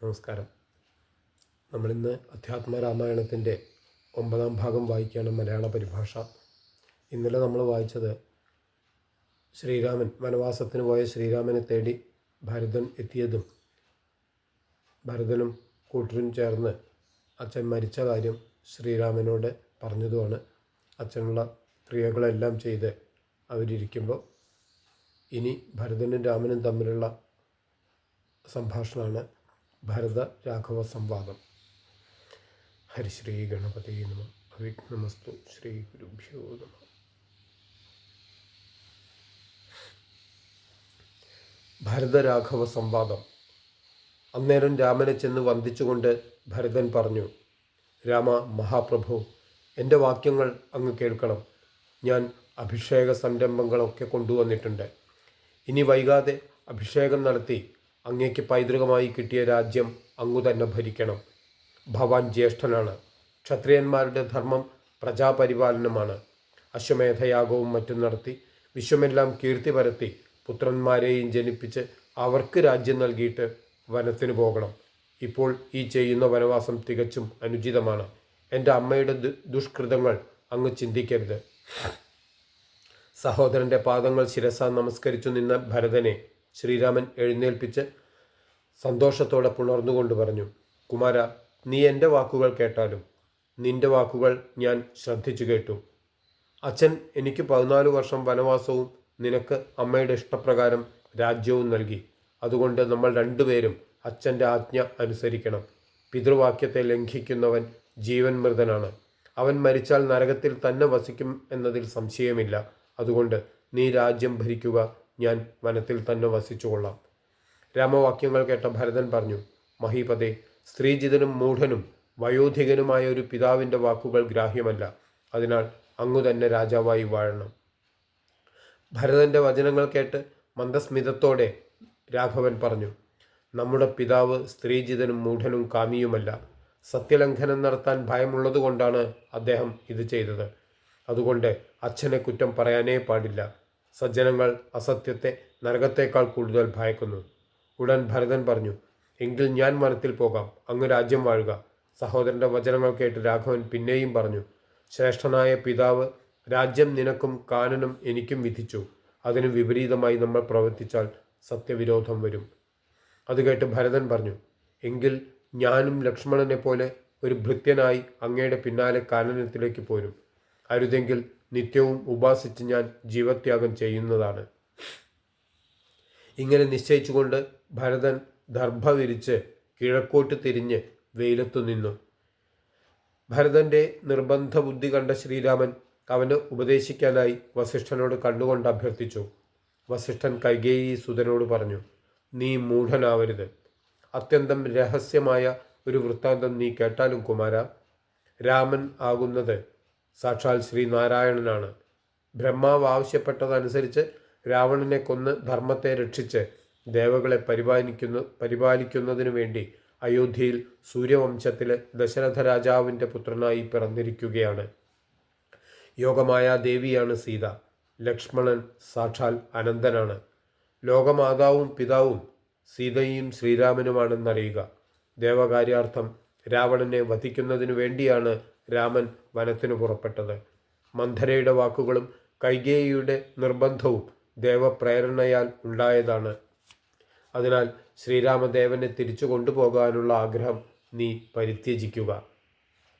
നമസ്കാരം. നമ്മളിന്ന് അധ്യാത്മ രാമായണത്തിന്റെ ഒമ്പതാം ഭാഗം വായിക്കുകയാണ് മലയാള പരിഭാഷ. ഇന്നലെ നമ്മൾ വായിച്ചത് ശ്രീരാമൻ വനവാസത്തിന് പോയ ശ്രീരാമനെ തേടി ഭരതൻ എത്തിയതും ഭരതനും കൂട്ടരും ചേർന്ന് അച്ഛൻ മരിച്ച കാര്യം ശ്രീരാമനോട് പറഞ്ഞതുമാണ്. അച്ഛനുള്ള ക്രിയകളെല്ലാം ചെയ്ത് അവരിയ്ക്കുമ്പോൾ ഇനി ഭരതനും രാമനും തമ്മിലുള്ള സംഭാഷണമാണ് ഭരത രാഘവ സംവാദം. ഹരിശ്രീ ഗണപതി നമ. അവിഘ്നമസ്തു ശ്രീ ഗുരുഭ്യോ നമ. ഭരതരാഘവ സംവാദം. അന്നേരം രാമനെ ചെന്ന് വന്ദിച്ചുകൊണ്ട് ഭരതൻ പറഞ്ഞു രാമ മഹാപ്രഭു എന്റെ വാക്യങ്ങൾ അങ്ങ് കേൾക്കണം. ഞാൻ അഭിഷേക സംരംഭങ്ങളൊക്കെ കൊണ്ടുവന്നിട്ടുണ്ട്. ഇനി വൈകാതെ അഭിഷേകം നടത്തി അങ്ങേക്ക് പൈതൃകമായി കിട്ടിയ രാജ്യം അങ്ങു തന്നെ ഭരിക്കണം. ഭവാൻ ജ്യേഷ്ഠനാണ്. ക്ഷത്രിയന്മാരുടെ ധർമ്മം പ്രജാപരിപാലനമാണ്. അശ്വമേധയാഗവും മറ്റും നടത്തി വിശ്വമെല്ലാം കീർത്തി പരത്തി പുത്രന്മാരെയും ജനിപ്പിച്ച് അവർക്ക് രാജ്യം നൽകിയിട്ട് വനത്തിന് പോകണം. ഇപ്പോൾ ഈ ചെയ്യുന്ന വനവാസം തികച്ചും അനുചിതമാണ്. എന്റെ അമ്മയുടെ ദുഷ്കൃതങ്ങൾ അങ്ങ് ചിന്തിക്കരുത്. സഹോദരന്റെ പാദങ്ങൾ ശിരസ നമസ്കരിച്ചു നിന്ന ഭരതനെ ശ്രീരാമൻ എഴുന്നേൽപ്പിച്ച് സന്തോഷത്തോടെ പുണർന്നുകൊണ്ട് പറഞ്ഞു കുമാര നീ എന്റെ വാക്കുകൾ കേട്ടാലും നിന്റെ വാക്കുകൾ ഞാൻ ശ്രദ്ധിച്ചു കേട്ടു. അച്ഛൻ എനിക്ക് പതിനാല് വർഷം വനവാസവും നിനക്ക് അമ്മയുടെ ഇഷ്ടപ്രകാരം രാജ്യവും നൽകി. അതുകൊണ്ട് നമ്മൾ രണ്ടുപേരും അച്ഛന്റെ ആജ്ഞ അനുസരിക്കണം. പിതൃവാക്യത്തെ ലംഘിക്കുന്നവൻ ജീവൻ മൃതനാണ്. അവൻ മരിച്ചാൽ നരകത്തിൽ തന്നെ വസിക്കും എന്നതിൽ സംശയമില്ല. അതുകൊണ്ട് നീ രാജ്യം ഭരിക്കുക ഞാൻ വനത്തിൽ തന്നെ വസിച്ചുകൊള്ളാം രാമവാക്യങ്ങൾ കേട്ട ഭരതൻ പറഞ്ഞു മഹീപതേ സ്ത്രീജിതനും മൂഢനും വയോധികനുമായ ഒരു പിതാവിന്റെ വാക്കുകൾ ഗ്രാഹ്യമല്ല. അതിനാൽ അങ്ങു തന്നെ രാജാവായി വാഴണം. ഭരതന്റെ വചനങ്ങൾ കേട്ട് മന്ദസ്മിതത്തോടെ രാഘവൻ പറഞ്ഞു നമ്മുടെ പിതാവ് സ്ത്രീജിതനും മൂഢനും കാമിയുമല്ല. സത്യലംഘനം നടത്താൻ ഭയമുള്ളതുകൊണ്ടാണ് അദ്ദേഹം ഇത് ചെയ്തത്. അതുകൊണ്ട് അച്ഛനെ കുറ്റം പറയാനേ പാടില്ല. സജ്ജനങ്ങൾ അസത്യത്തെ നരകത്തേക്കാൾ കൂടുതൽ ഭയക്കുന്നു. ഉടൻ ഭരതൻ പറഞ്ഞു എങ്കിൽ ഞാൻ വനത്തിൽ പോകാം അങ്ങ് രാജ്യം വാഴുക. സഹോദരന്റെ വചനങ്ങൾ കേട്ട് രാഘവൻ പിന്നെയും പറഞ്ഞു ശ്രേഷ്ഠനായ പിതാവ് രാജ്യം നിനക്കും കാനനും എനിക്കും വിധിച്ചു. അതിന് വിപരീതമായി നമ്മൾ പ്രവർത്തിച്ചാൽ സത്യവിരോധം വരും. അത് കേട്ട് ഭരതൻ പറഞ്ഞു എങ്കിൽ ഞാനും ലക്ഷ്മണനെ പോലെ ഒരു ഭൃത്യനായി അങ്ങയുടെ പിന്നാലെ കാനനത്തിലേക്ക് പോരും. അരുതെങ്കിൽ നിത്യവും ഉപാസിച്ച് ഞാൻ ജീവത്യാഗം ചെയ്യുന്നതാണ്. ഇങ്ങനെ നിശ്ചയിച്ചുകൊണ്ട് ഭരതൻ ദർഭ വിരിച്ച് കിഴക്കോട്ട് തിരിഞ്ഞ് വെയിലത്തു നിന്നു. ഭരതന്റെ നിർബന്ധ ബുദ്ധി കണ്ട ശ്രീരാമൻ അവന് ഉപദേശിക്കാനായി വസിഷ്ഠനോട് കണ്ടുകൊണ്ട് അഭ്യർത്ഥിച്ചു. വസിഷ്ഠൻ കൈകേയി സുതനോട് പറഞ്ഞു നീ മൂഢനാവരുത്. അത്യന്തം രഹസ്യമായ ഒരു വൃത്താന്തം നീ കേട്ടാലും കുമാര രാമൻ ആകുന്നത് സാക്ഷാൽ ശ്രീനാരായണനാണ്. ബ്രഹ്മാവ് ആവശ്യപ്പെട്ടതനുസരിച്ച് രാവണനെ കൊന്ന് ധർമ്മത്തെ രക്ഷിച്ച് ദേവകളെ പരിപാലിക്കുന്ന പരിപാലിക്കുന്നതിനു വേണ്ടി അയോധ്യയിൽ സൂര്യവംശത്തിലെ ദശരഥ രാജാവിന്റെ പുത്രനായി പിറന്നിരിക്കുകയാണ്. യോഗമായ ദേവിയാണ് സീത. ലക്ഷ്മണൻ സാക്ഷാൽ അനന്തനാണ്. ലോകമാതാവും പിതാവും സീതയും ശ്രീരാമനുമാണെന്നറിയുക. ദേവകാര്യാർത്ഥം രാവണനെ വധിക്കുന്നതിനു വേണ്ടിയാണ് രാമൻ വനത്തിനു പുറപ്പെട്ടത്. മന്ധരയുടെ വാക്കുകളും കൈകേയിയുടെ നിർബന്ധവും ദേവപ്രേരണയാൽ ഉണ്ടായതാണ്. അതിനാൽ ശ്രീരാമദേവനെ തിരിച്ചു കൊണ്ടുപോകാനുള്ള ആഗ്രഹം നീ പരിത്യജിക്കുക.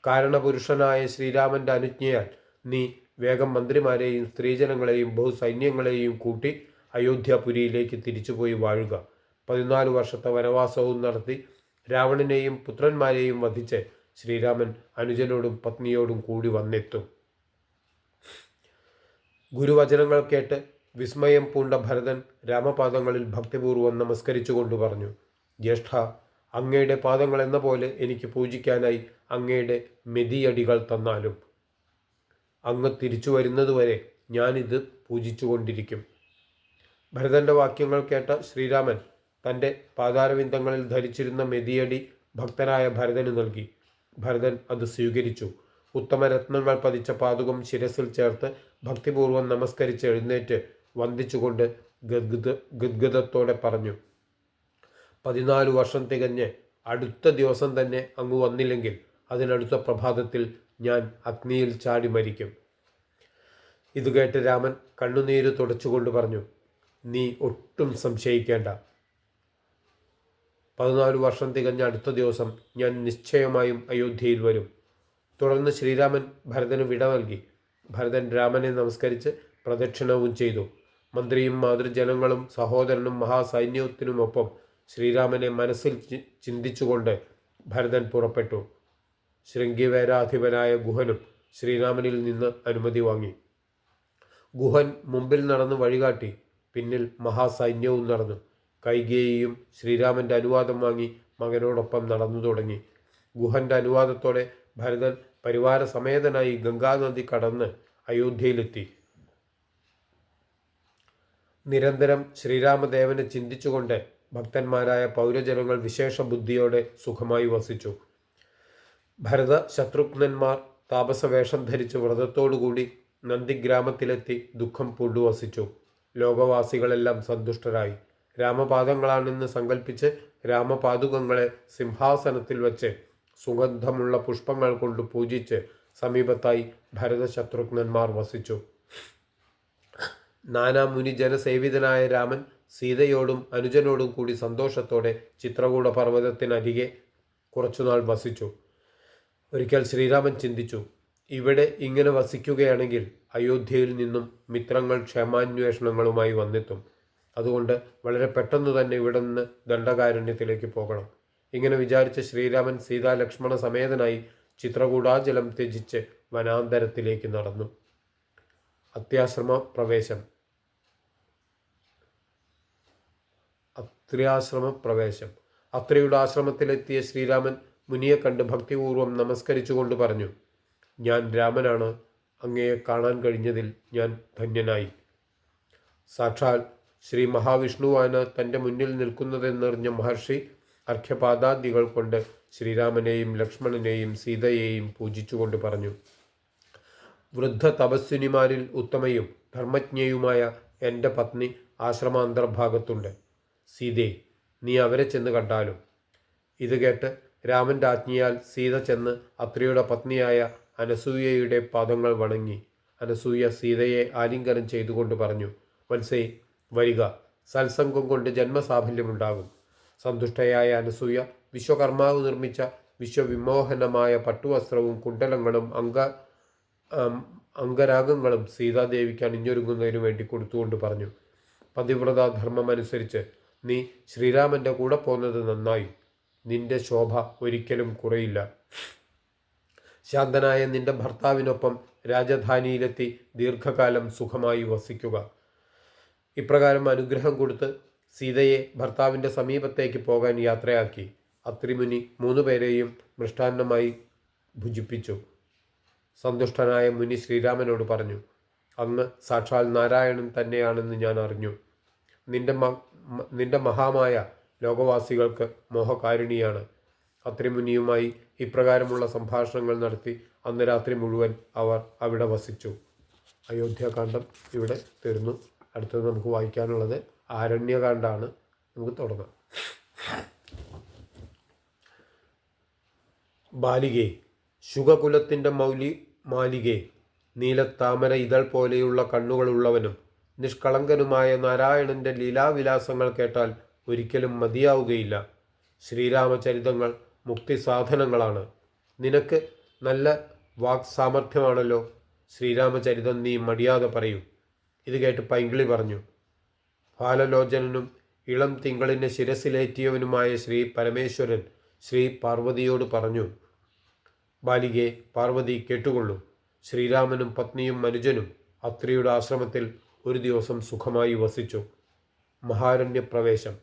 കാരണപുരുഷനായ ശ്രീരാമന്റെ അനുജ്ഞയാൽ നീ വേഗം മന്ത്രിമാരെയും സ്ത്രീജനങ്ങളെയും ബഹുസൈന്യങ്ങളെയും കൂട്ടി അയോധ്യാപുരിയിലേക്ക് തിരിച്ചുപോയി വാഴുക. പതിനാല് വർഷത്തെ വനവാസവും നടത്തി രാവണനെയും പുത്രന്മാരെയും വധിച്ച് ശ്രീരാമൻ അനുജനോടും പത്നിയോടും കൂടി വന്നെത്തും. ഗുരുവചനങ്ങൾ കേട്ട് വിസ്മയം പൂണ്ട ഭരതൻ രാമപാദങ്ങളിൽ ഭക്തിപൂർവം നമസ്കരിച്ചുകൊണ്ട് പറഞ്ഞു ജ്യേഷ്ഠ അങ്ങയുടെ പാദങ്ങൾ എന്ന പോലെ എനിക്ക് പൂജിക്കാനായി അങ്ങയുടെ മെതിയടികൾ തന്നാലും. അങ്ങ് തിരിച്ചു വരുന്നതുവരെ ഞാനിത് പൂജിച്ചുകൊണ്ടിരിക്കും. ഭരതന്റെ വാക്യങ്ങൾ കേട്ട ശ്രീരാമൻ തന്റെ പാതാരവിന്ദങ്ങളിൽ ധരിച്ചിരുന്ന മെതിയടി ഭക്തനായ ഭരതന് നൽകി. ഭരതൻ അത് സ്വീകരിച്ചു. ഉത്തമരത്നങ്ങൾ പതിച്ച പാതുകം ശിരസിൽ ചേർത്ത് ഭക്തിപൂർവം നമസ്കരിച്ച് എഴുന്നേറ്റ് വന്ദിച്ചുകൊണ്ട് ഗദ്ഗത ഗദ്ഗതത്തോടെ പറഞ്ഞു പതിനാല് വർഷം തികഞ്ഞ് അടുത്ത ദിവസം തന്നെ അങ്ങ് വന്നില്ലെങ്കിൽ അതിനടുത്ത പ്രഭാതത്തിൽ ഞാൻ അഗ്നിയിൽ ചാടി മരിക്കും. ഇത് കേട്ട് രാമൻ കണ്ണുനീര് തുടച്ചുകൊണ്ട് പറഞ്ഞു നീ ഒട്ടും സംശയിക്കേണ്ട. പതിനാല് വർഷം തികഞ്ഞ അടുത്ത ദിവസം ഞാൻ നിശ്ചയമായും അയോധ്യയിൽ വരും. തുടർന്ന് ശ്രീരാമൻ ഭരതന് വിട നൽകി. ഭരതൻ രാമനെ നമസ്കരിച്ച് പ്രദക്ഷിണവും ചെയ്തു. മന്ത്രിയും മാതൃജനങ്ങളും സഹോദരനും മഹാസൈന്യത്തിനുമൊപ്പം ശ്രീരാമനെ മനസ്സിൽ ചിന്തിച്ചുകൊണ്ട് ഭരതൻ പുറപ്പെട്ടു. ശൃംഗിവേരാധിപനായ ഗുഹനും ശ്രീരാമനിൽ നിന്ന് അനുമതി വാങ്ങി. ഗുഹൻ മുമ്പിൽ നടന്ന് വഴികാട്ടി. പിന്നിൽ മഹാസൈന്യവും നടന്നു. കൈകേയിയും ശ്രീരാമന്റെ അനുവാദം വാങ്ങി മകനോടൊപ്പം നടന്നു തുടങ്ങി. ഗുഹന്റെ അനുവാദത്തോടെ ഭരതൻ പരിവാര സമേതനായി ഗംഗാനദി കടന്ന് അയോധ്യയിലെത്തി. നിരന്തരം ശ്രീരാമദേവനെ ചിന്തിച്ചുകൊണ്ട് ഭക്തന്മാരായ പൗരജനങ്ങൾ വിശേഷ ബുദ്ധിയോടെ സുഖമായി വസിച്ചു. ഭരത ശത്രുഘ്നന്മാർ താപസവേഷം ധരിച്ച് വ്രതത്തോടുകൂടി നന്ദിഗ്രാമത്തിലെത്തി ദുഃഖം പൂണ്ടുവസിച്ചു. ലോകവാസികളെല്ലാം സന്തുഷ്ടരായി. രാമപാദങ്ങളാണെന്ന് സങ്കല്പിച്ച് രാമപാദുകങ്ങളെ സിംഹാസനത്തിൽ വച്ച് സുഗന്ധമുള്ള പുഷ്പങ്ങൾ കൊണ്ട് പൂജിച്ച് സമീപത്തായി ഭരതശത്രുഘ്നന്മാർ വസിച്ചു. നാനാമുനി ജനസേവിതനായ രാമൻ സീതയോടും അനുജനോടും കൂടി സന്തോഷത്തോടെ ചിത്രകൂട പർവതത്തിനരികെ കുറച്ചുനാൾ വസിച്ചു. ഒരിക്കൽ ശ്രീരാമൻ ചിന്തിച്ചു ഇവിടെ ഇങ്ങനെ വസിക്കുകയാണെങ്കിൽ അയോധ്യയിൽ നിന്നും മിത്രങ്ങൾ ക്ഷേമാന്വേഷണങ്ങളുമായി വന്നെത്തും. അതുകൊണ്ട് വളരെ പെട്ടെന്ന് തന്നെ ഇവിടെ നിന്ന് ദണ്ഡകാരുണ്യത്തിലേക്ക് പോകണം. ഇങ്ങനെ വിചാരിച്ച ശ്രീരാമൻ സീതാ ലക്ഷ്മണ സമേതനായി ചിത്രകൂടാജലം ത്യജിച്ച് വനാന്തരത്തിലേക്ക് നടന്നു. അത്യാശ്രമ പ്രവേശം അത്രയാശ്രമ പ്രവേശം അത്രയുടെ ആശ്രമത്തിലെത്തിയ ശ്രീരാമൻ മുനിയെ കണ്ട് ഭക്തിപൂർവം നമസ്കരിച്ചുകൊണ്ട് പറഞ്ഞു ഞാൻ രാമനാണ്. അങ്ങയെ കാണാൻ കഴിഞ്ഞതിൽ ഞാൻ ധന്യനായി. സാക്ഷാൽ ശ്രീ മഹാവിഷ്ണുവാണ് തന്റെ മുന്നിൽ നിൽക്കുന്നതെന്നറിഞ്ഞ മഹർഷി അർഘ്യപാദാദികൾ കൊണ്ട് ശ്രീരാമനെയും ലക്ഷ്മണനെയും സീതയെയും പൂജിച്ചുകൊണ്ട് പറഞ്ഞു വൃദ്ധ തപസ്വിനിമാരിൽ ഉത്തമയും ധർമ്മജ്ഞയുമായ എന്റെ പത്നി ആശ്രമാന്തർഭാഗത്തുണ്ട്. സീതേ നീ അവരെ ചെന്ന് കണ്ടാലും. ഇത് കേട്ട് രാമന്റെ ആജ്ഞയാൽ സീത ചെന്ന് അത്രിയുടെ പത്നിയായ അനസൂയയുടെ പാദങ്ങൾ വണങ്ങി. അനസൂയ സീതയെ ആലിംഗനം ചെയ്തുകൊണ്ട് പറഞ്ഞു വത്സേ വരിക. സത്സംഗം കൊണ്ട് ജന്മസാഫല്യമുണ്ടാകും. സന്തുഷ്ടയായ അനസൂയ വിശ്വകർമാവ് നിർമ്മിച്ച വിശ്വവിമോഹനമായ പട്ടുവസ്ത്രവും കുണ്ടലങ്ങളും അംഗ അംഗരാഗങ്ങളും സീതാദേവിക്ക് അണിഞ്ഞൊരുങ്ങുന്നതിനു വേണ്ടി കൊടുത്തുകൊണ്ട് പറഞ്ഞു. പതിവ്രത ധർമ്മം അനുസരിച്ച് നീ ശ്രീരാമന്റെ കൂടെ പോകുന്നത് നന്നായി. നിന്റെ ശോഭ ഒരിക്കലും കുറയില്ല. ശാന്തനായ നിന്റെ ഭർത്താവിനൊപ്പം രാജധാനിയിലെത്തി ദീർഘകാലം സുഖമായി വസിക്കുക. ഇപ്രകാരം അനുഗ്രഹം കൊടുത്ത് സീതയെ ഭർത്താവിന്റെ സമീപത്തേക്ക് പോകാൻ യാത്രയാക്കി. അത്രിമുനി മൂന്നു പേരെയും മൃഷ്ടാന്നമായി ഭുജിപ്പിച്ചു. സന്തുഷ്ടനായ മുനി ശ്രീരാമനോട് പറഞ്ഞു അന്ന് സാക്ഷാൽ നാരായണൻ തന്നെയാണെന്ന് ഞാൻ അറിഞ്ഞു. നിന്റെ നിന്റെ മഹാമായ ലോകവാസികൾക്ക് മോഹകാരുണിയാണ്. അത്രിമുനിയുമായി ഇപ്രകാരമുള്ള സംഭാഷണങ്ങൾ നടത്തി അന്ന് രാത്രി മുഴുവൻ അവർ അവിടെ വസിച്ചു. അയോധ്യാകാന്ഡം ഇവിടെ തീർന്നു. അടുത്തത് നമുക്ക് വായിക്കാനുള്ളത് ആരണ്യകാന്ഡാണ്. നമുക്ക് തുടങ്ങാം. ബാലികേ ശുഗകുലത്തിന്റെ മൗലി മാലികേ നീലത്താമര ഇതൾ പോലെയുള്ള കണ്ണുകളുള്ളവനും നിഷ്കളങ്കനുമായ നാരായണന്റെ ലീലാവിലാസങ്ങൾ കേട്ടാൽ ഒരിക്കലും മതിയാവുകയില്ല. ശ്രീരാമചരിതങ്ങൾ മുക്തി സാധനങ്ങളാണ്. നിനക്ക് നല്ല വാക് സാമർഥ്യമാണല്ലോ ശ്രീരാമചരിതം നീ മടിയാതെ പറയൂ. ഇത് കേട്ട് പൈങ്കിളി പറഞ്ഞു. ഫാലലോചനനും ഇളം തിങ്കളിനെ ശിരസിലേറ്റിയവനുമായ ശ്രീ പരമേശ്വരൻ ശ്രീ പാർവതിയോട് പറഞ്ഞു ബാലികെ പാർവതി കേട്ടുകൊള്ളൂ. ശ്രീരാമനും പത്നിയും മനുജനും അത്രിയുടെ ആശ്രമത്തിൽ ഒരു ദിവസം സുഖമായി വസിച്ചു. മഹാരണ്യപ്രവേശം.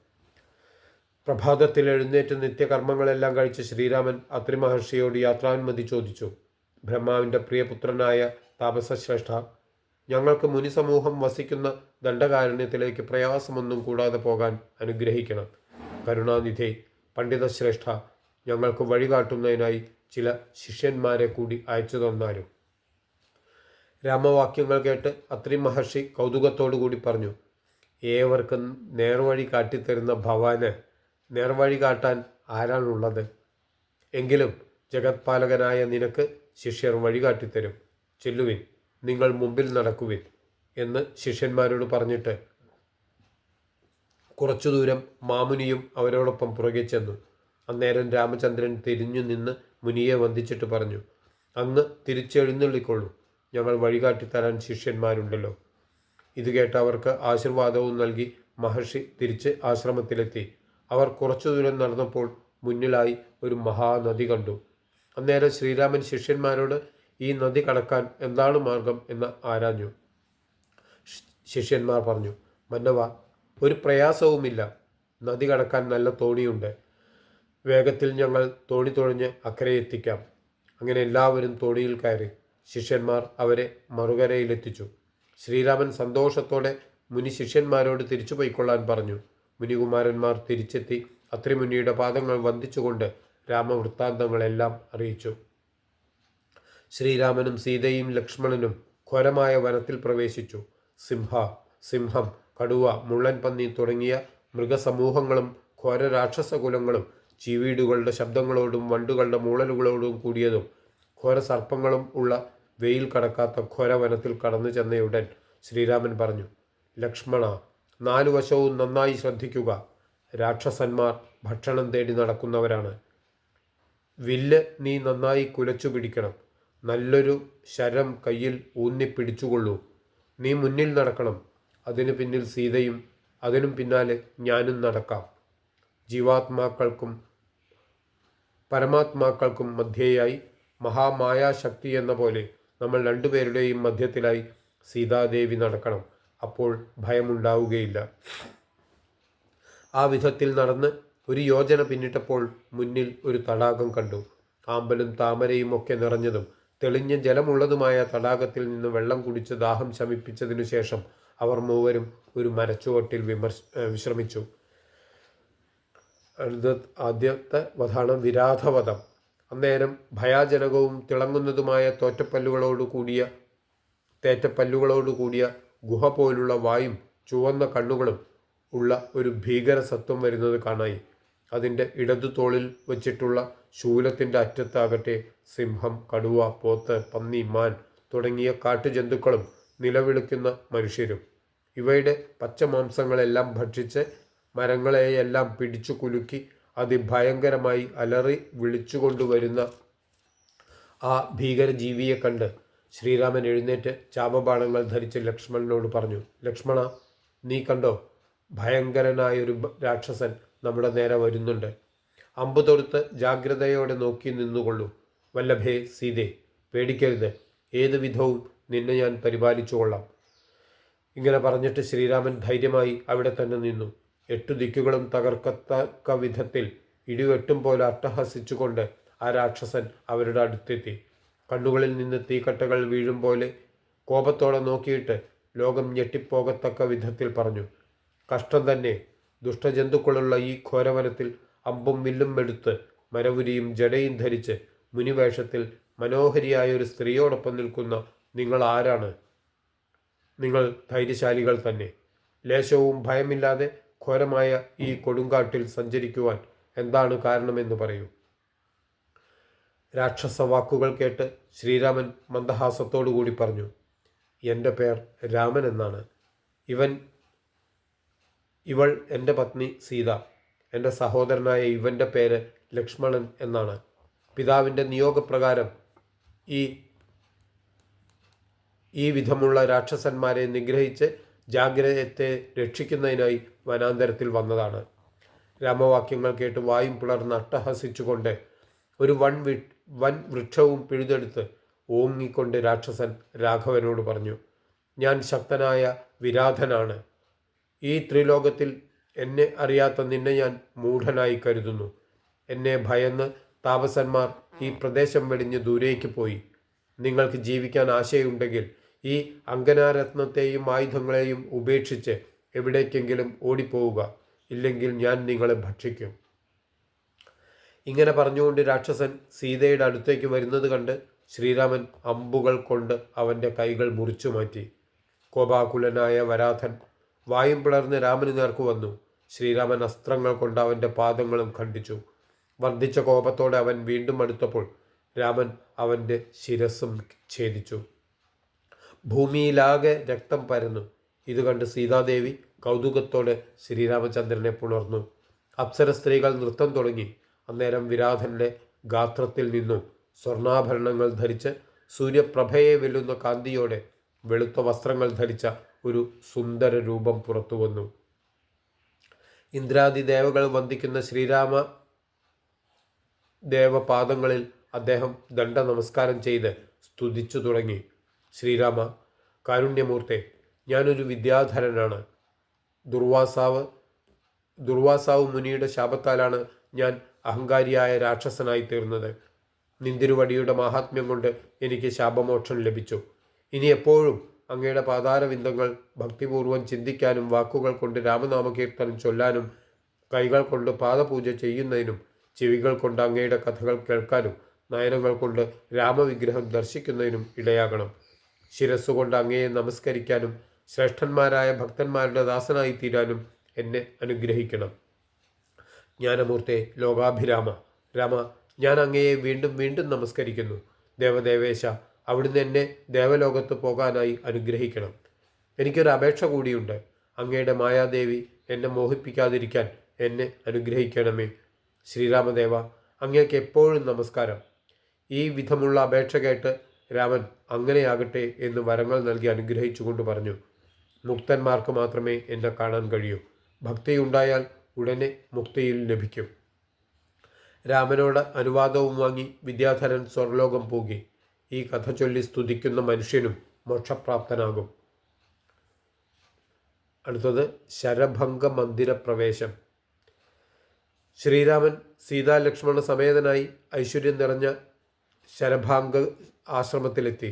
പ്രഭാതത്തിൽ എഴുന്നേറ്റ് നിത്യകർമ്മങ്ങളെല്ലാം കഴിച്ച് ശ്രീരാമൻ അത്രി മഹർഷിയോട് യാത്രാനുമതി ചോദിച്ചു. ബ്രഹ്മാവിന്റെ പ്രിയപുത്രനായ താപസശ്രേഷ്ഠ ഞങ്ങൾക്ക് മുനിസമൂഹം വസിക്കുന്ന ദണ്ഡകാരണ്യത്തിലേക്ക് പ്രയാസമൊന്നും കൂടാതെ പോകാൻ അനുഗ്രഹിക്കണം. കരുണാനിധി പണ്ഡിതശ്രേഷ്ഠ ഞങ്ങൾക്ക് വഴികാട്ടുന്നതിനായി ചില ശിഷ്യന്മാരെ കൂടി അയച്ചു തന്നാലും. രാമവാക്യങ്ങൾ കേട്ട് അത്രി മഹർഷി കൗതുകത്തോടു കൂടി പറഞ്ഞു ഏവർക്കും നേർവഴി കാട്ടിത്തരുന്ന ഭവാന് നേർവഴി കാട്ടാൻ ആരാണുള്ളത്? എങ്കിലും ജഗത്പാലകനായ നിനക്ക് ശിഷ്യർ വഴികാട്ടിത്തരും ചെല്ലുവിൻ. നിങ്ങൾ മുമ്പിൽ നടക്കുവിൻ എന്ന് ശിഷ്യന്മാരോട് പറഞ്ഞിട്ട് കുറച്ചു ദൂരം മാമുനിയും അവരോടൊപ്പം പുറകെ ചെന്നു. അന്നേരം രാമചന്ദ്രൻ തിരിഞ്ഞു നിന്ന് മുനിയെ വന്ദിച്ചിട്ട് പറഞ്ഞു അങ്ങ് തിരിച്ചെഴുന്നള്ളിക്കൊള്ളൂ. ഞങ്ങൾ വഴികാട്ടിത്തരാൻ ശിഷ്യന്മാരുണ്ടല്ലോ. ഇത് കേട്ട് അവർക്ക് ആശീർവാദവും നൽകി മഹർഷി തിരിച്ച് ആശ്രമത്തിലെത്തി. അവർ കുറച്ചു ദൂരം നടന്നപ്പോൾ മുന്നിലായി ഒരു മഹാനദി കണ്ടു. അന്നേരം ശ്രീരാമൻ ശിഷ്യന്മാരോട് ഈ നദി കടക്കാൻ എന്താണ് മാർഗം എന്ന് ആരാഞ്ഞു? ശിഷ്യന്മാർ പറഞ്ഞു മന്നവ ഒരു പ്രയാസവുമില്ല. നദി കടക്കാൻ നല്ല തോണിയുണ്ട്. വേഗത്തിൽ ഞങ്ങൾ തോണി തുഴഞ്ഞ് അക്കരെ എത്തിക്കാം. അങ്ങനെ എല്ലാവരും തോണിയിൽ കയറി ശിഷ്യന്മാർ അവരെ മറുകരയിലെത്തിച്ചു. ശ്രീരാമൻ സന്തോഷത്തോടെ മുനി ശിഷ്യന്മാരോട് തിരിച്ചു പോയിക്കൊള്ളാൻ പറഞ്ഞു. മുനികുമാരന്മാർ തിരിച്ചെത്തി അത്രിമുനിയുടെ പാദങ്ങൾ വന്ദിച്ചുകൊണ്ട് രാമവൃത്താന്തങ്ങളെല്ലാം അറിയിച്ചു. ശ്രീരാമനും സീതയും ലക്ഷ്മണനും ഘോരമായ വനത്തിൽ പ്രവേശിച്ചു. സിംഹ സിംഹം കടുവ മുള്ളൻ പന്നി തുടങ്ങിയ മൃഗസമൂഹങ്ങളും ഘോര രാക്ഷസകുലങ്ങളും ചീവീടുകളുടെ ശബ്ദങ്ങളോടും വണ്ടുകളുടെ മൂളലുകളോടും കൂടിയതും ഘോര സർപ്പങ്ങളും ഉള്ള വെയിൽ കടക്കാത്ത ഘോര വനത്തിൽ കടന്നു ചെന്നയുടൻ ശ്രീരാമൻ പറഞ്ഞു ലക്ഷ്മണ നാലു വശവും നന്നായി ശ്രദ്ധിക്കുക. രാക്ഷസന്മാർ ഭക്ഷണം തേടി നടക്കുന്നവരാണ്. വില്ല് നീ നന്നായി കുലച്ചു പിടിക്കണം. നല്ലൊരു ശരം കയ്യിൽ ഊന്നിപ്പിടിച്ചുകൊള്ളൂ നീ മുന്നിൽ നടക്കണം. അതിനു പിന്നിൽ സീതയും അതിനും പിന്നാലെ ഞാനും നടക്കാം. ജീവാത്മാക്കൾക്കും പരമാത്മാക്കൾക്കും മധ്യേയായി മഹാമായാശക്തി എന്ന പോലെ നമ്മൾ രണ്ടുപേരുടെയും മധ്യത്തിലായി സീതാദേവി നടക്കണം. അപ്പോൾ ഭയമുണ്ടാവുകയില്ല. ആ വിധത്തിൽ നടന്ന് ഒരു യോജന പിന്നിട്ടപ്പോൾ മുന്നിൽ ഒരു തടാകം കണ്ടു. ആമ്പലും താമരയും ഒക്കെ നിറഞ്ഞതും തെളിഞ്ഞ ജലമുള്ളതുമായ തടാകത്തിൽ നിന്ന് വെള്ളം കുടിച്ച് ദാഹം ശമിപ്പിച്ചതിനു ശേഷം അവർ മൂവരും ഒരു മരച്ചുവട്ടിൽ വിമർശ വിശ്രമിച്ചു. ആദ്യത്തെ വധാണ് വിരാധവധം. അന്നേരം ഭയാജനകവും തിളങ്ങുന്നതുമായ തോറ്റപ്പല്ലുകളോട് കൂടിയ തേറ്റപ്പല്ലുകളോട് കൂടിയ ഗുഹ പോലുള്ള വായും ചുവന്ന കണ്ണുകളും ഉള്ള ഒരു ഭീകര സത്വം വരുന്നത് കാണായി. അതിന്റെ ഇടതു തോളിൽ വച്ചിട്ടുള്ള ശൂലത്തിന്റെ അറ്റത്താകട്ടെ സിംഹം കടുവ പോത്ത് പന്നി മാൻ തുടങ്ങിയ കാട്ടുജന്തുക്കളും നിലവിളിക്കുന്ന മനുഷ്യരും. ഇവയുടെ പച്ചമാംസങ്ങളെല്ലാം ഭക്ഷിച്ച് മരങ്ങളെയെല്ലാം പിടിച്ചു കുലുക്കി അതിഭയങ്കരമായി അലറി വിളിച്ചുകൊണ്ടുവരുന്ന ആ ഭീകരജീവിയെ കണ്ട് ശ്രീരാമൻ എഴുന്നേറ്റ് ചാപബാണങ്ങൾ ധരിച്ച് ലക്ഷ്മണനോട് പറഞ്ഞു ലക്ഷ്മണ നീ കണ്ടോ? ഭയങ്കരനായൊരു രാക്ഷസൻ നമ്മുടെ നേരെ വരുന്നുണ്ട്. അമ്പ് തൊടുത്ത് ജാഗ്രതയോടെ നോക്കി നിന്നുകൊള്ളൂ. വല്ലഭേ സീതേ പേടിക്കരുത്. ഏത് വിധവും നിന്നെ ഞാൻ പരിപാലിച്ചു കൊള്ളാം ഇങ്ങനെ പറഞ്ഞിട്ട് ശ്രീരാമൻ ധൈര്യമായി അവിടെ തന്നെ നിന്നു. എട്ടു ദിക്കുകളും തകർക്കത്തക്ക വിധത്തിൽ ഇടിവെട്ടും പോലെ അട്ടഹസിച്ചുകൊണ്ട് ആ രാക്ഷസൻ അവരുടെ അടുത്തെത്തി. കണ്ണുകളിൽ നിന്ന് തീക്കട്ടകൾ വീഴും പോലെ കോപത്തോടെ നോക്കിയിട്ട് ലോകം ഞെട്ടിപ്പോകത്തക്ക വിധത്തിൽ പറഞ്ഞു. കഷ്ടം തന്നെ. ദുഷ്ടജന്തുക്കളുള്ള ഈ ഘോരവനത്തിൽ അമ്പും വില്ലും എടുത്ത് മരവുരിയും ജടയും ധരിച്ച് മുനിവേഷത്തിൽ മനോഹരിയായ ഒരു സ്ത്രീയോടൊപ്പം നിൽക്കുന്ന നിങ്ങൾ ആരാണ് നിങ്ങൾ ധൈര്യശാലികൾ തന്നെ. ലേശവും ഭയമില്ലാതെ ഘോരമായ ഈ കൊടുങ്കാട്ടിൽ സഞ്ചരിക്കുവാൻ എന്താണ് കാരണമെന്ന് പറയൂ. രാക്ഷസ വാക്കുകൾ കേട്ട് ശ്രീരാമൻ മന്ദഹാസത്തോടു കൂടി പറഞ്ഞു എന്റെ പേർ രാമൻ എന്നാണ്. ഇവൻ ഇവൾ എന്റെ പത്നി സീത എന്റെ സഹോദരനായ ഇവന്റെ പേര് ലക്ഷ്മണൻ എന്നാണ്. പിതാവിന്റെ നിയോഗപ്രകാരം ഈ ഈ വിധമുള്ള രാക്ഷസന്മാരെ നിഗ്രഹിച്ച് ജാഗ്രതത്തെ രക്ഷിക്കുന്നതിനായി വനാന്തരത്തിൽ വന്നതാണ്. രാമവാക്യങ്ങൾ കേട്ട് വായും പിളർന്ന് അട്ടഹസിച്ചുകൊണ്ട് ഒരു വൺ വി വൻ വൃക്ഷവും പിഴുതെടുത്ത് ഓങ്ങിക്കൊണ്ട് രാക്ഷസൻ രാഘവനോട് പറഞ്ഞു ഞാൻ ശക്തനായ വിരാധനാണ്. ഈ ത്രിലോകത്തിൽ എന്നെ അറിയാത്ത നിന്നെ ഞാൻ മൂഢനായി കരുതുന്നു. എന്നെ ഭയന്ന് താപസന്മാർ ഈ പ്രദേശം വെടിഞ്ഞ് ദൂരേക്ക് പോയി. നിങ്ങൾക്ക് ജീവിക്കാൻ ആശയുണ്ടെങ്കിൽ ഈ അങ്കനാരത്നത്തെയും ആയുധങ്ങളെയും ഉപേക്ഷിച്ച് എവിടേക്കെങ്കിലും ഓടിപ്പോവുക. ഇല്ലെങ്കിൽ ഞാൻ നിങ്ങളെ ഭക്ഷിക്കും. ഇങ്ങനെ പറഞ്ഞുകൊണ്ട് രാക്ഷസൻ സീതയുടെ അടുത്തേക്ക് വരുന്നത് കണ്ട് ശ്രീരാമൻ അമ്പുകൾ കൊണ്ട് അവന്റെ കൈകൾ മുറിച്ചു മാറ്റി കോപാകുലനായ വരാധൻ വായും പിളർന്ന് രാമന് നേർക്ക് വന്നു. ശ്രീരാമൻ അസ്ത്രങ്ങൾ കൊണ്ട് അവന്റെ പാദങ്ങളും ഖണ്ഡിച്ചു. വർദ്ധിച്ച കോപത്തോടെ അവൻ വീണ്ടും അടുത്തപ്പോൾ രാമൻ അവന്റെ ശിരസ്സും ഛേദിച്ചു. ഭൂമിയിലാകെ രക്തം പരന്നു. ഇത് കണ്ട് സീതാദേവി കൗതുകത്തോടെ ശ്രീരാമചന്ദ്രനെ പുണർന്നു. അപ്സര സ്ത്രീകൾ നൃത്തം തുടങ്ങി. അന്നേരം വിരാധന്റെ ഗാത്രത്തിൽ നിന്നും സ്വർണാഭരണങ്ങൾ ധരിച്ച് സൂര്യപ്രഭയെ വെല്ലുന്ന കാന്തിയോടെ വെളുത്ത വസ്ത്രങ്ങൾ ധരിച്ച ഒരു സുന്ദര രൂപം പുറത്തു വന്നു. ഇന്ദ്രാദി ദേവകൾ വന്ദിക്കുന്ന ശ്രീരാമ ദേവപാദങ്ങളിൽ അദ്ദേഹം ദണ്ഡ നമസ്കാരം ചെയ്ത് സ്തുതിച്ചു തുടങ്ങി. ശ്രീരാമ കാരുണ്യമൂർത്തെ ഞാനൊരു വിദ്യാധരനാണ്. ദുർവാസാവ് ദുർവാസാവ് മുനിയുടെ ശാപത്താലാണ് ഞാൻ അഹങ്കാരിയായ രാക്ഷസനായി തീർന്നത്. നിന്തിരുവടിയുടെ മാഹാത്മ്യം കൊണ്ട് എനിക്ക് ശാപമോക്ഷം ലഭിച്ചു. ഇനി എപ്പോഴും അങ്ങയുടെ പാതാരവിന്ദങ്ങൾ ഭക്തിപൂർവം ചിന്തിക്കാനും വാക്കുകൾ കൊണ്ട് രാമനാമകീർത്തനം ചൊല്ലാനും കൈകൾ കൊണ്ട് പാദപൂജ ചെയ്യുന്നതിനും ചെവികൾ കൊണ്ട് അങ്ങയുടെ കഥകൾ കേൾക്കാനും നയനങ്ങൾ കൊണ്ട് രാമവിഗ്രഹം ദർശിക്കുന്നതിനും ഇടയാകണം. ശിരസ്സുകൊണ്ട് അങ്ങയെ നമസ്കരിക്കാനും ശ്രേഷ്ഠന്മാരായ ഭക്തന്മാരുടെ ദാസനായി തീരാനും എന്നെ അനുഗ്രഹിക്കണം. ജ്ഞാനമൂർത്തെ ലോകാഭിരാമ രാമ ഞാൻ അങ്ങയെ വീണ്ടും വീണ്ടും നമസ്കരിക്കുന്നു. ദേവദേവേശ അവിടുന്ന് എന്നെ ദേവലോകത്ത് പോകാനായി അനുഗ്രഹിക്കണം. എനിക്കൊരു അപേക്ഷ കൂടിയുണ്ട്. അങ്ങയുടെ മായാദേവി എന്നെ മോഹിപ്പിക്കാതിരിക്കാൻ എന്നെ അനുഗ്രഹിക്കണമേ. ശ്രീരാമദേവ അങ്ങേക്ക് എപ്പോഴും നമസ്കാരം. ഈ വിധമുള്ള അപേക്ഷ കേട്ട് രാമൻ അങ്ങനെയാകട്ടെ എന്ന് വരങ്ങൾ നൽകി അനുഗ്രഹിച്ചുകൊണ്ട് പറഞ്ഞു. മുക്തന്മാർക്ക് മാത്രമേ എന്നെ കാണാൻ കഴിയൂ. ഭക്തിയുണ്ടായാൽ ഉടനെ മുക്തിയിൽ ലഭിക്കും. രാമനോട് അനുവാദവും വാങ്ങി വിദ്യാധരൻ സ്വർലോകം പോകി. ഈ കഥ ചൊല്ലി സ്തുതിക്കുന്ന മനുഷ്യനും മോക്ഷപ്രാപ്തനാകും. അടുത്തത് ശരഭംഗ മന്ദിരപ്രവേശം ശ്രീരാമൻ സീതാലക്ഷ്മണ സമേതനായി ഐശ്വര്യം നിറഞ്ഞ ശരഭാംഗ ആശ്രമത്തിലെത്തി.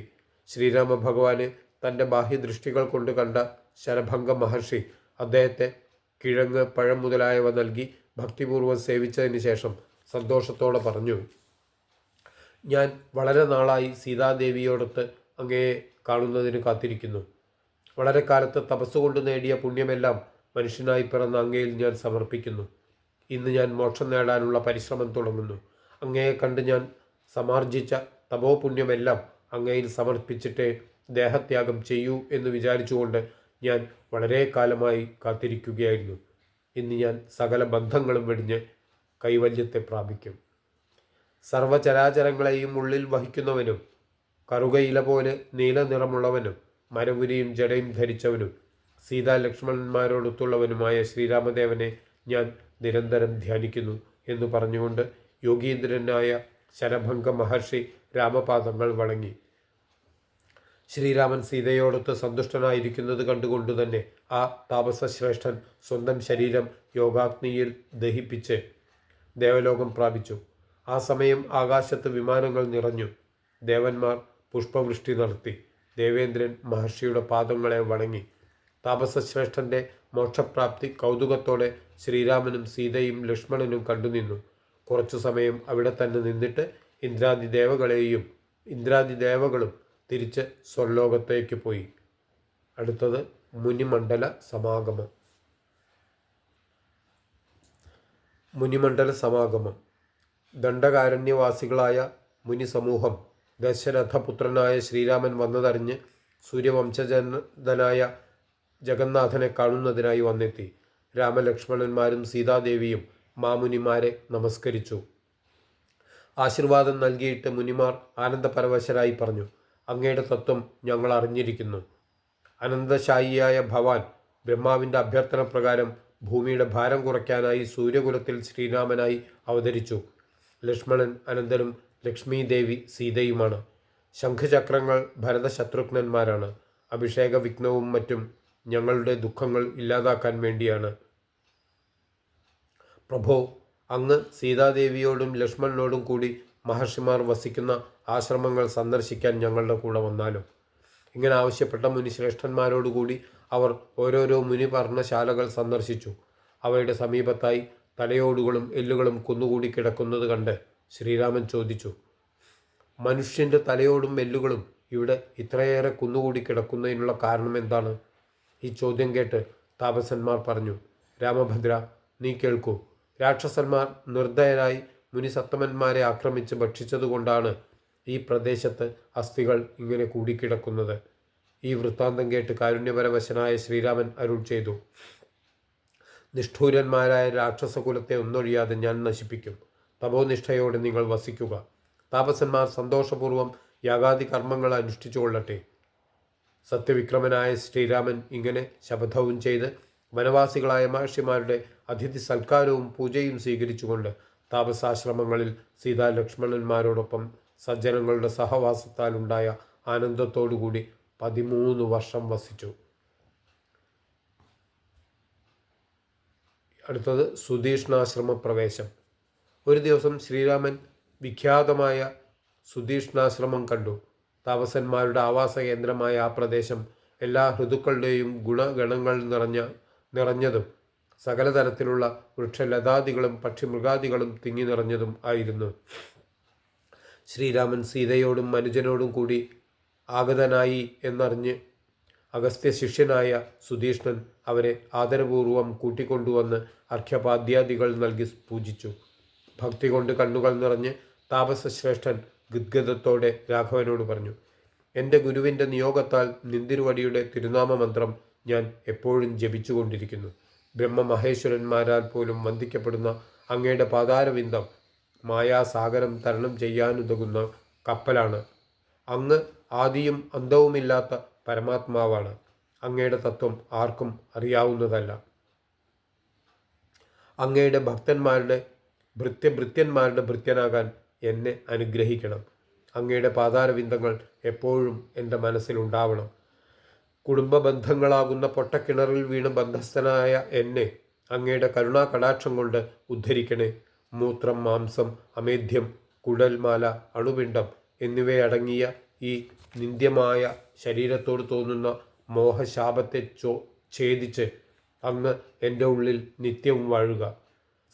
ശ്രീരാമ ഭഗവാന് തന്റെ ബാഹ്യദൃഷ്ടികൾ കൊണ്ട് കണ്ട ശരഭംഗ മഹർഷി അദ്ദേഹത്തെ കിഴങ്ങ് പഴം മുതലായവ നൽകി ഭക്തിപൂർവം സേവിച്ചതിന് ശേഷം സന്തോഷത്തോടെ പറഞ്ഞു. ഞാൻ വളരെ നാളായി സീതാദേവിയോടൊത്ത് അങ്ങയെ കാണുന്നതിന് കാത്തിരിക്കുന്നു. വളരെ കാലത്ത് തപസ്സുകൊണ്ട് നേടിയ പുണ്യമെല്ലാം മനുഷ്യനായി പിറന്ന അങ്ങയിൽ ഞാൻ സമർപ്പിക്കുന്നു. ഇന്ന് ഞാൻ മോക്ഷം നേടാനുള്ള പരിശ്രമം തുടങ്ങുന്നു. അങ്ങയെ കണ്ട് ഞാൻ സമാർജിച്ച തപോപുണ്യമെല്ലാം അങ്ങയിൽ സമർപ്പിച്ചിട്ട് ദേഹത്യാഗം ചെയ്യൂ എന്ന് വിചാരിച്ചുകൊണ്ട് ഞാൻ വളരെ കാലമായി കാത്തിരിക്കുകയായിരുന്നു. ഇന്ന് ഞാൻ സകല ബന്ധങ്ങളും വെടിഞ്ഞ് കൈവല്യത്തെ പ്രാപിക്കും. സർവചരാചരങ്ങളെയും ഉള്ളിൽ വഹിക്കുന്നവനും കറുകയില പോലെ നീലനിറമുള്ളവനും മരപുരിയും ജടയും ധരിച്ചവനും സീതാ ലക്ഷ്മണന്മാരോടൊത്തുള്ളവനുമായ ശ്രീരാമദേവനെ ഞാൻ നിരന്തരം ധ്യാനിക്കുന്നു എന്ന് പറഞ്ഞുകൊണ്ട് യോഗീന്ദ്രനായ ശരഭംഗ മഹർഷി രാമപാദങ്ങൾ വണങ്ങി ശ്രീരാമൻ സീതയോടൊത്ത് സന്തുഷ്ടനായിരിക്കുന്നത് കണ്ടുകൊണ്ട് തന്നെ ആ താപസശ്രേഷ്ഠൻ സ്വന്തം ശരീരം യോഗാഗ്നിയിൽ ദഹിപ്പിച്ച് ദേവലോകം പ്രാപിച്ചു. ആ സമയം ആകാശത്ത് വിമാനങ്ങൾ നിറഞ്ഞു. ദേവന്മാർ പുഷ്പവൃഷ്ടി നടത്തി. ദേവേന്ദ്രൻ മഹർഷിയുടെ പാദങ്ങളെ വണങ്ങി. താപസശ്രേഷ്ഠന്റെ മോക്ഷപ്രാപ്തി കൗതുകത്തോടെ ശ്രീരാമനും സീതയും ലക്ഷ്മണനും കണ്ടുനിന്നു. കുറച്ചു സമയം അവിടെ തന്നെ നിന്നിട്ട് ഇന്ദ്രാദി ദേവകളെയും ഇന്ദ്രാദി ദേവകളും തിരിച്ച് സ്വർലോകത്തേക്ക് പോയി. അടുത്തത് മുനിമണ്ഡല സമാഗമം. മുനിമണ്ഡല സമാഗമം. ദണ്ഡകാരണ്യവാസികളായ മുനിസമൂഹം ദശരഥപുത്രനായ ശ്രീരാമൻ വന്നതറിഞ്ഞ് സൂര്യവംശജനായ ജഗന്നാഥനെ കാണുന്നതിനായി വന്നെത്തി. രാമലക്ഷ്മണന്മാരും സീതാദേവിയും മാമുനിമാരെ നമസ്കരിച്ചു. ആശീർവാദം നൽകിയിട്ട് മുനിമാർ ആനന്ദപരവശരായി പറഞ്ഞു അങ്ങയുടെ തത്വം ഞങ്ങൾ അറിഞ്ഞിരിക്കുന്നു. അനന്തശായിയായ ഭവാൻ ബ്രഹ്മാവിന്റെ അഭ്യർത്ഥന പ്രകാരം ഭൂമിയുടെ ഭാരം കുറയ്ക്കാനായി സൂര്യകുലത്തിൽ ശ്രീരാമനായി അവതരിച്ചു. ലക്ഷ്മണൻ അനന്തരും ലക്ഷ്മീദേവി സീതയുമാണ്. ശംഖചക്രങ്ങൾ ഭരതശത്രുഘ്നന്മാരാണ്. അഭിഷേക വിഘ്നവും മറ്റും ഞങ്ങളുടെ ദുഃഖങ്ങൾ ഇല്ലാതാക്കാൻ വേണ്ടിയാണ്. പ്രഭോ അങ്ങ് സീതാദേവിയോടും ലക്ഷ്മണനോടും കൂടി മഹർഷിമാർ വസിക്കുന്ന ആശ്രമങ്ങൾ സന്ദർശിക്കാൻ ഞങ്ങളുടെ കൂടെ വന്നാലും. ഇങ്ങനെ ആവശ്യപ്പെട്ട മുനിശ്രേഷ്ഠന്മാരോടുകൂടി അവർ ഓരോരോ മുനി പർണശാലകൾ സന്ദർശിച്ചു. അവയുടെ സമീപത്തായി തലയോടുകളും എല്ലുകളും കുന്നുകൂടി കിടക്കുന്നത് കണ്ട് ശ്രീരാമൻ ചോദിച്ചു മനുഷ്യന്റെ തലയോടും എല്ലുകളും ഇവിടെ ഇത്രയേറെ കുന്നുകൂടി കിടക്കുന്നതിനുള്ള കാരണം എന്താണ്? ഈ ചോദ്യം കേട്ട് താപസന്മാർ പറഞ്ഞു രാമഭദ്ര നീ കേൾക്കൂ. രാക്ഷസന്മാർ നിർദ്ദയരായി മുനിസത്തമന്മാരെ ആക്രമിച്ച് ഭക്ഷിച്ചതുകൊണ്ടാണ് ഈ പ്രദേശത്ത് അസ്ഥികൾ ഇങ്ങനെ കൂടിക്കിടക്കുന്നത്. ഈ വൃത്താന്തം കേട്ട് കാരുണ്യപരവശനായ ശ്രീരാമൻ അരുൾ ചെയ്തു നിഷ്ഠൂരന്മാരായ രാക്ഷസകുലത്തെ ഒന്നൊഴിയാതെ ഞാൻ നശിപ്പിക്കും. തപോനിഷ്ഠയോടെ നിങ്ങൾ വസിക്കുക. താപസന്മാർ സന്തോഷപൂർവം യാഗാദി കർമ്മങ്ങൾ അനുഷ്ഠിച്ചുകൊള്ളട്ടെ. സത്യവിക്രമനായ ശ്രീരാമൻ ഇങ്ങനെ ശപഥവും ചെയ്ത് വനവാസികളായ മഹർഷിമാരുടെ അതിഥി സൽക്കാരവും പൂജയും സ്വീകരിച്ചുകൊണ്ട് താപസാശ്രമങ്ങളിൽ സീതാ ലക്ഷ്മണന്മാരോടൊപ്പം സജ്ജനങ്ങളുടെ സഹവാസത്താലുണ്ടായ ആനന്ദത്തോടുകൂടി പതിമൂന്ന് വർഷം വസിച്ചു. അടുത്തത് സുധീഷ്ണാശ്രമ പ്രവേശം ഒരു ദിവസം ശ്രീരാമൻ വിഖ്യാതമായ സുധീഷ്ണാശ്രമം കണ്ടു. താപസന്മാരുടെ ആവാസ കേന്ദ്രമായ ആ പ്രദേശം എല്ലാ ഋതുക്കളുടെയും ഗുണഗണങ്ങൾ നിറഞ്ഞ നിറഞ്ഞതും സകലതരത്തിലുള്ള വൃക്ഷലതാദികളും പക്ഷിമൃഗാദികളും തിങ്ങി നിറഞ്ഞതും ആയിരുന്നു. ശ്രീരാമൻ സീതയോടും മനുജനോടും കൂടി ആഗതനായി എന്നറിഞ്ഞ് അഗസ്ത്യ ശിഷ്യനായ സുധീഷ്ണൻ അവരെ ആദരപൂർവം കൂട്ടിക്കൊണ്ടുവന്ന് അർഘ്യപാദ്യാദികൾ നൽകി പൂജിച്ചു. ഭക്തി കൊണ്ട് കണ്ണുകൾ നിറഞ്ഞ് താപസശ്രേഷ്ഠൻ ഗദ്ഗതത്തോടെ രാഘവനോട് പറഞ്ഞു എന്റെ ഗുരുവിന്റെ നിയോഗത്താൽ നിന്തിരുവടിയുടെ തിരുനാമമന്ത്രം ഞാൻ എപ്പോഴും ജപിച്ചുകൊണ്ടിരിക്കുന്നു. ബ്രഹ്മമഹേശ്വരന്മാരാൽ പോലും വന്ദിക്കപ്പെടുന്ന അങ്ങയുടെ പാതാരവിന്ദം മായാസാഗരം തരണം ചെയ്യാനുതകുന്ന കപ്പലാണ്. അങ്ങ് ആദിയും അന്തവുമില്ലാത്ത പരമാത്മാവാണ്. അങ്ങയുടെ തത്വം ആർക്കും അറിയാവുന്നതല്ല. അങ്ങയുടെ ഭക്തന്മാരുടെ ഭൃത്യ ഭൃത്യന്മാരുടെ ഭൃത്യനാകാൻ എന്നെ അനുഗ്രഹിക്കണം. അങ്ങയുടെ പാതാരവിന്ദങ്ങൾ എപ്പോഴും എന്റെ മനസ്സിലുണ്ടാവണം. കുടുംബ ബന്ധങ്ങളാകുന്ന പൊട്ടക്കിണറിൽ വീണ് ബന്ധസ്ഥനായ എന്നെ അങ്ങയുടെ കരുണാ കടാക്ഷം കൊണ്ട് ഉദ്ധരിക്കണേ. മൂത്രം മാംസം അമേധ്യം കുടൽമാല അണുപിണ്ഡം എന്നിവയടങ്ങിയ ഈ നിന്ദ്യമായ ശരീരത്തോട് തോന്നുന്ന മോഹശാപത്തെ ചോ ഛേദിച്ച് അങ്ങ് എന്റെ ഉള്ളിൽ നിത്യവും വാഴുക.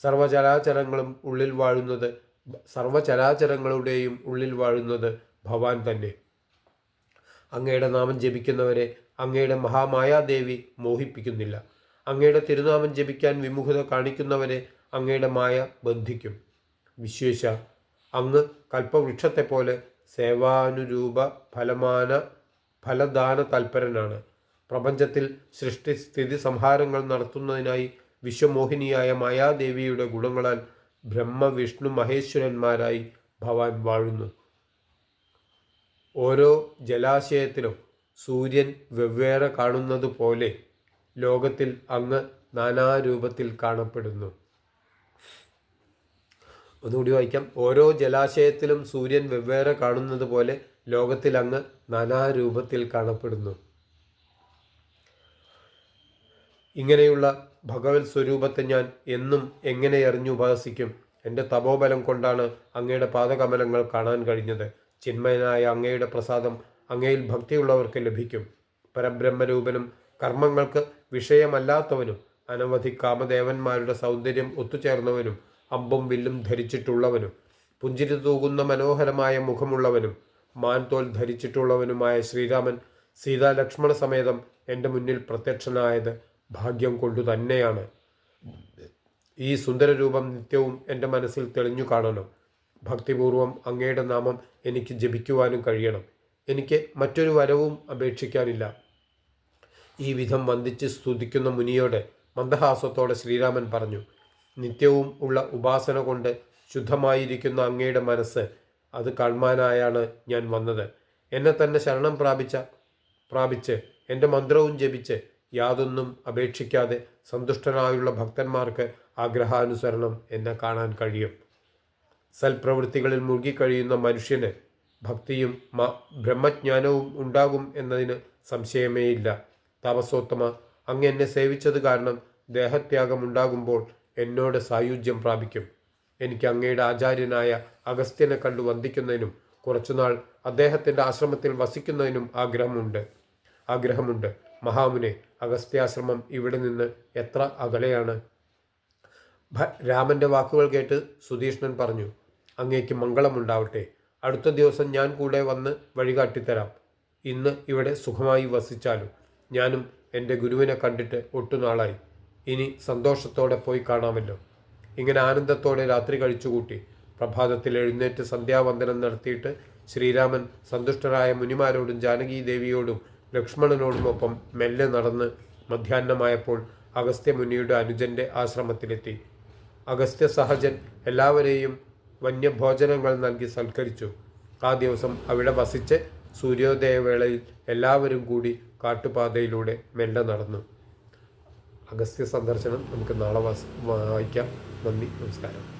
സർവചരാചരങ്ങളും ഉള്ളിൽ വാഴുന്നത് സർവചരാചരങ്ങളുടെയും ഉള്ളിൽ വാഴുന്നത് ഭവാൻ തന്നെ. അങ്ങയുടെ നാമം ജപിക്കുന്നവരെ അങ്ങയുടെ മഹാമായാദേവി മോഹിപ്പിക്കുന്നില്ല. അങ്ങയുടെ തിരുനാമം ജപിക്കാൻ വിമുഖത കാണിക്കുന്നവരെ അങ്ങയുടെ മായ ബന്ധിക്കും. വിശ്വേശ അങ്ങ് കൽപ്പവൃക്ഷത്തെപ്പോലെ സേവാനുരൂപ ഫലമാന ഫലദാന തൽപരനാണ്. പ്രപഞ്ചത്തിൽ സൃഷ്ടി സ്ഥിതി സംഹാരങ്ങൾ നടത്തുന്നതിനായി വിശ്വമോഹിനിയായ മായാദേവിയുടെ ഗുണങ്ങളാൽ ബ്രഹ്മ വിഷ്ണു മഹേശ്വരന്മാരായി ഭവാൻ വാഴുന്നു. ഓരോ ജലാശയത്തിലും സൂര്യൻ വെവ്വേറെ കാണുന്നത് പോലെ ലോകത്തിൽ അങ്ങ് നാനാരൂപത്തിൽ കാണപ്പെടുന്നു. ഒന്നുകൂടി വായിക്കാം. ഓരോ ജലാശയത്തിലും സൂര്യൻ വെവ്വേറെ കാണുന്നത് പോലെ ലോകത്തിൽ അങ്ങ് നാനാരൂപത്തിൽ കാണപ്പെടുന്നു. ഇങ്ങനെയുള്ള ഭഗവത് സ്വരൂപത്തെ ഞാൻ എന്നും എങ്ങനെ എറിഞ്ഞു ഉപാസിക്കും? എന്റെ തപോബലം കൊണ്ടാണ് അങ്ങയുടെ പാദകമലങ്ങൾ കാണാൻ കഴിഞ്ഞത്. ചിന്മയനായ അങ്ങയുടെ പ്രസാദം അങ്ങയിൽ ഭക്തിയുള്ളവർക്ക് ലഭിക്കും. പരബ്രഹ്മരൂപനും കർമ്മങ്ങൾക്ക് വിഷയമല്ലാത്തവനും അനവധി കാമദേവന്മാരുടെ സൗന്ദര്യം ഒത്തുചേർന്നവനും അമ്പും വില്ലും ധരിച്ചിട്ടുള്ളവനും പുഞ്ചിരി തൂകുന്ന മനോഹരമായ മുഖമുള്ളവനും മാൻതോൽ ധരിച്ചിട്ടുള്ളവനുമായ ശ്രീരാമൻ സീതാ ലക്ഷ്മണ സമേതം എന്റെ മുന്നിൽ പ്രത്യക്ഷനായത് ഭാഗ്യം കൊണ്ടു തന്നെയാണ്. ഈ സുന്ദരരൂപം നിത്യവും എന്റെ മനസ്സിൽ തെളിഞ്ഞു കാണണം. ഭക്തിപൂർവം അങ്ങയുടെ നാമം എനിക്ക് ജപിക്കുവാനും കഴിയണം. എനിക്ക് മറ്റൊരു വരവും അപേക്ഷിക്കാനില്ല. ഈ വിധം വന്ദിച്ച് സ്തുതിക്കുന്ന മുനിയോട് മന്ദഹാസത്തോടെ ശ്രീരാമൻ പറഞ്ഞു നിത്യവും ഉള്ള ഉപാസന കൊണ്ട് ശുദ്ധമായിരിക്കുന്ന അങ്ങയുടെ മനസ്സ് അത് കാണാനായാണ് ഞാൻ വന്നത്. എന്നെ തന്നെ ശരണം പ്രാപിച്ച പ്രാപിച്ച് എന്റെ മന്ത്രവും ജപിച്ച് യാതൊന്നും അപേക്ഷിക്കാതെ സന്തുഷ്ടനായുള്ള ഭക്തന്മാർക്ക് ആഗ്രഹാനുസരണം എന്നെ കാണാൻ കഴിയും. സൽപ്രവൃത്തികളിൽ മുഴുകിക്കഴിയുന്ന മനുഷ്യന് ഭക്തിയും ബ്രഹ്മജ്ഞാനവും ഉണ്ടാകും എന്നതിന് സംശയമേയില്ല. താപസോത്തമ അങ്ങ് എന്നെ സേവിച്ചത് കാരണം ദേഹത്യാഗം ഉണ്ടാകുമ്പോൾ എന്നോട് സായുജ്യം പ്രാപിക്കും. എനിക്ക് അങ്ങയുടെ ആചാര്യനായ അഗസ്ത്യനെ കണ്ടു വന്ദിക്കുന്നതിനും കുറച്ചുനാൾ അദ്ദേഹത്തിന്റെ ആശ്രമത്തിൽ വസിക്കുന്നതിനും ആഗ്രഹമുണ്ട്. ആഗ്രഹമുണ്ട്. മഹാമുനെ അഗസ്ത്യാശ്രമം ഇവിടെ നിന്ന് എത്ര അകലെയാണ്? രാമന്റെ വാക്കുകൾ കേട്ട് സുധീഷ്ണൻ പറഞ്ഞു അങ്ങേക്ക് മംഗളമുണ്ടാവട്ടെ. അടുത്ത ദിവസം ഞാൻ കൂടെ വന്ന് വഴികാട്ടിത്തരാം. ഇന്ന് ഇവിടെ സുഖമായി വസിച്ചാലും ഞാനും എന്റെ ഗുരുവിനെ കണ്ടിട്ട് ഒട്ടുനാളായി. ഇനി സന്തോഷത്തോടെ പോയി കാണാമല്ലോ. ഇങ്ങനെ ആനന്ദത്തോടെ രാത്രി കഴിച്ചുകൂട്ടി പ്രഭാതത്തിൽ എഴുന്നേറ്റ് സന്ധ്യാവന്ദനം നടത്തിയിട്ട് ശ്രീരാമൻ സന്തുഷ്ടരായ മുനിമാരോടും ജാനകി ദേവിയോടും ലക്ഷ്മണനോടുമൊപ്പം മെല്ലെ നടന്ന് മധ്യാഹ്നമായപ്പോൾ അഗസ്ത്യമുനിയുടെ അനുജന്റെ ആശ്രമത്തിലെത്തി. അഗസ്ത്യ സഹജൻ എല്ലാവരെയും വന്യഭോജനങ്ങൾ നൽകി സൽക്കരിച്ചു. ആ ദിവസം അവിടെ വസിച്ച് സൂര്യോദയവേളയിൽ എല്ലാവരും കൂടി കാട്ടുപാതയിലൂടെ മെല്ലെ നടന്നു. അഗസ്ത്യ സന്ദർശനം നമുക്ക് നാളെ വായിക്കാം. നന്ദി നമസ്കാരം.